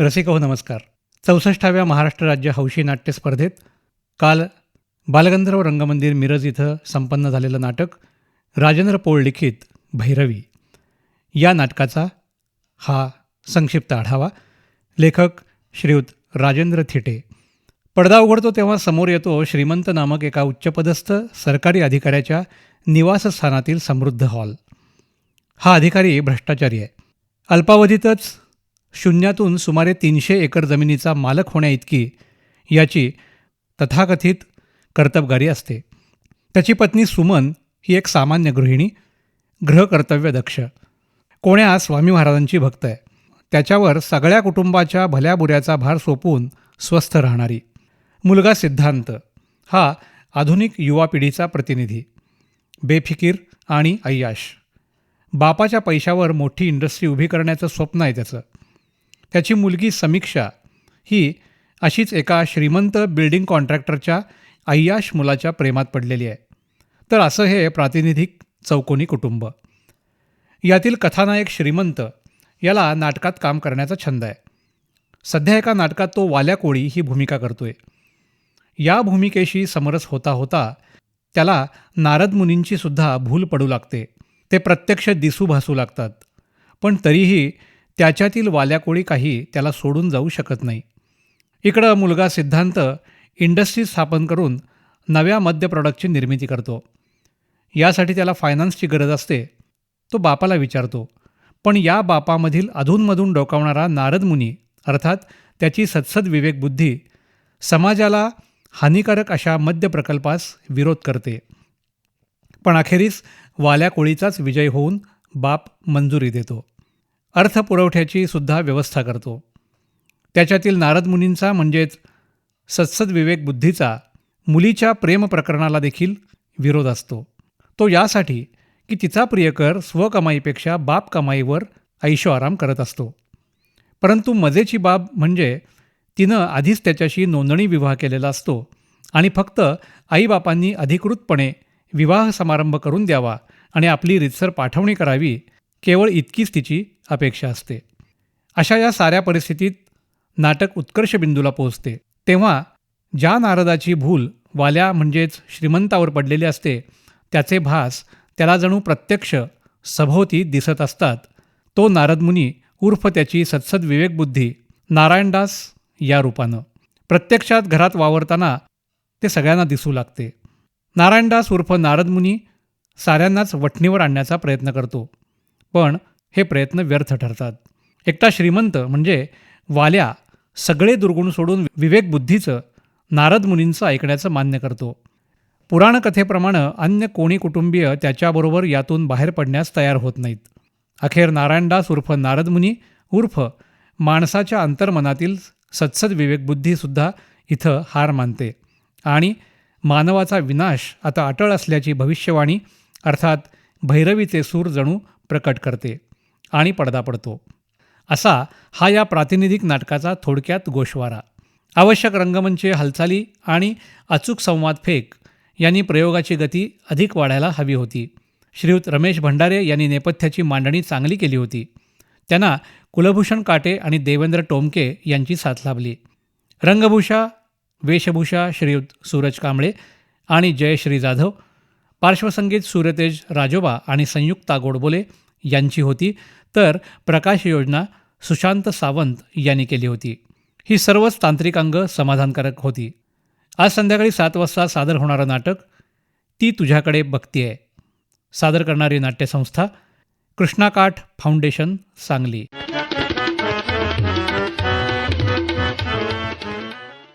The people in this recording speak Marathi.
रसिकहो नमस्कार. चौसष्टाव्या महाराष्ट्र राज्य हौशी नाट्य स्पर्धेत काल बालगंधर्व रंगमंदिर मिरज इथं संपन्न झालेलं नाटक राजेंद्र पोळ लिखित भैरवी या नाटकाचा हा संक्षिप्त आढावा. लेखक श्रीयुत राजेंद्र थिटे. पडदा उघडतो तेव्हा समोर येतो श्रीमंत नामक एका उच्चपदस्थ सरकारी अधिकाऱ्याच्या निवासस्थानातील समृद्ध हॉल. हा अधिकारी भ्रष्टाचारी आहे. अल्पावधीतच शून्यातून सुमारे तीनशे एकर जमिनीचा मालक होण्याइतकी याची तथाकथित कर्तबगारी असते. त्याची पत्नी सुमन ही एक सामान्य गृहिणी ग्रहकर्तव्य दक्ष. कोण्या स्वामी महाराजांची भक्त आहे. त्याच्यावर सगळ्या कुटुंबाच्या भल्याबुऱ्याचा भार सोपवून स्वस्थ राहणारी. मुलगा सिद्धांत. हा आधुनिक युवा पिढीचा प्रतिनिधी. बेफिकीर आणि अय्याश. बापाच्या पैशावर मोठी इंडस्ट्री उभी करण्याचं स्वप्न आहे त्याचं. त्याची मुलगी समीक्षा ही अशीच एका श्रीमंत बिल्डिंग कॉन्ट्रॅक्टरच्या अय्याश मुलाच्या प्रेमात पडलेली आहे. तर असं हे प्रातिनिधिक चौकोनी कुटुंब. यातील कथानायक श्रीमंत याला नाटकात काम करण्याचा छंद आहे. सध्या एका नाटकात तो वाल्या कोळी ही भूमिका करतोय. या भूमिकेशी समरस होता होता त्याला नारद मुनींची सुद्धा भूल पडू लागते. ते प्रत्यक्ष दिसू भासू लागतात. पण तरीही त्याच्यातील वाल्याकोळी काही त्याला सोडून जाऊ शकत नाही. इकडं मुलगा सिद्धांत इंडस्ट्री स्थापन करून नव्या मद्य प्रॉडक्टची निर्मिती करतो. यासाठी त्याला फायनान्सची गरज असते तो बापाला विचारतो. पण या बापामधील अधूनमधून डोकावणारा नारद मुनी अर्थात त्याची सत्सद विवेकबुद्धी समाजाला हानिकारक अशा मद्य प्रकल्पास विरोध करते. पण अखेरीस वाल्या कोळीचाच विजय होऊन बाप मंजुरी देतो. अर्थपुरवठ्याची सुद्धा व्यवस्था करतो. त्याच्यातील नारद मुनींचा म्हणजेच सत्सद विवेक बुद्धीचा मुलीच्या प्रेम प्रकरणाला देखील विरोध असतो. तो यासाठी की तिचा प्रियकर स्वकमाईपेक्षा बाप कमाईवर ऐशो आराम करत असतो. परंतु मजेची बाब म्हणजे तिनं आधीच त्याच्याशी नोंदणी विवाह केलेला असतो आणि फक्त आईबापांनी अधिकृतपणे विवाह समारंभ करून द्यावा आणि आपली रितसर पाठवणी करावी केवळ इतकीच तिची अपेक्षा असते. अशा या साऱ्या परिस्थितीत नाटक उत्कर्ष बिंदूला पोहोचते. तेव्हा ज्या नारदाची भूल वाल्या म्हणजेच श्रीमंतावर पडलेली असते त्याचे भास त्याला जणू प्रत्यक्ष सभोवती दिसत असतात. तो नारदमुनी उर्फ त्याची सत्सद विवेकबुद्धी नारायणदास या रूपानं. प्रत्यक्षात घरात वावरताना ते सगळ्यांना दिसू लागते. नारायणदास उर्फ नारदमुनी साऱ्यांनाच वठणीवर आणण्याचा प्रयत्न करतो. पण हे प्रयत्न व्यर्थ ठरतात. एकटा श्रीमंत म्हणजे वाल्या सगळे दुर्गुण सोडून विवेकबुद्धीचं नारद मुनींचं ऐकण्याचं मान्य करतो. पुराणकथेप्रमाणे अन्य कोणी कुटुंबीय त्याच्याबरोबर यातून बाहेर पडण्यास तयार होत नाहीत. अखेर नारायणदास उर्फ नारदमुनी उर्फ माणसाच्या अंतर्मनातील सत्सद विवेकबुद्धीसुद्धा इथं हार मानते. आणि मानवाचा विनाश आता अटळ असल्याची भविष्यवाणी अर्थात भैरवीचे सूर जणू प्रकट करते. आणि पडदा पडतो. असा हा या प्रातिनिधिक नाटकाचा थोडक्यात गोषवारा. आवश्यक रंगमंचे हालचाली आणि अचूक संवाद फेक यांनी प्रयोगाची गती अधिक वाढायला हवी होती. श्रीयुत रमेश भंडारे यांनी नेपथ्याची मांडणी चांगली केली होती. त्यांना कुलभूषण काटे आणि देवेंद्र टोमके यांची साथ लाभली. रंगभूषा वेशभूषा श्रीयुत सूरज कांबळे आणि जयश्री जाधव पार्श्वसंगीत सूर्यतेज राजोबा आणि संयुक्ता गोडबोले यांची होती. तर प्रकाश योजना सुशांत सावंत यांनी केली होती. ही सर्वच तांत्रिक अंग समाधानकारक होती. आज संध्याकाळी सात वाजता सादर होणारं नाटक ती तुझ्याकडे बघती आहे सादर करणारी नाट्यसंस्था कृष्णाकाठ फाउंडेशन सांगली.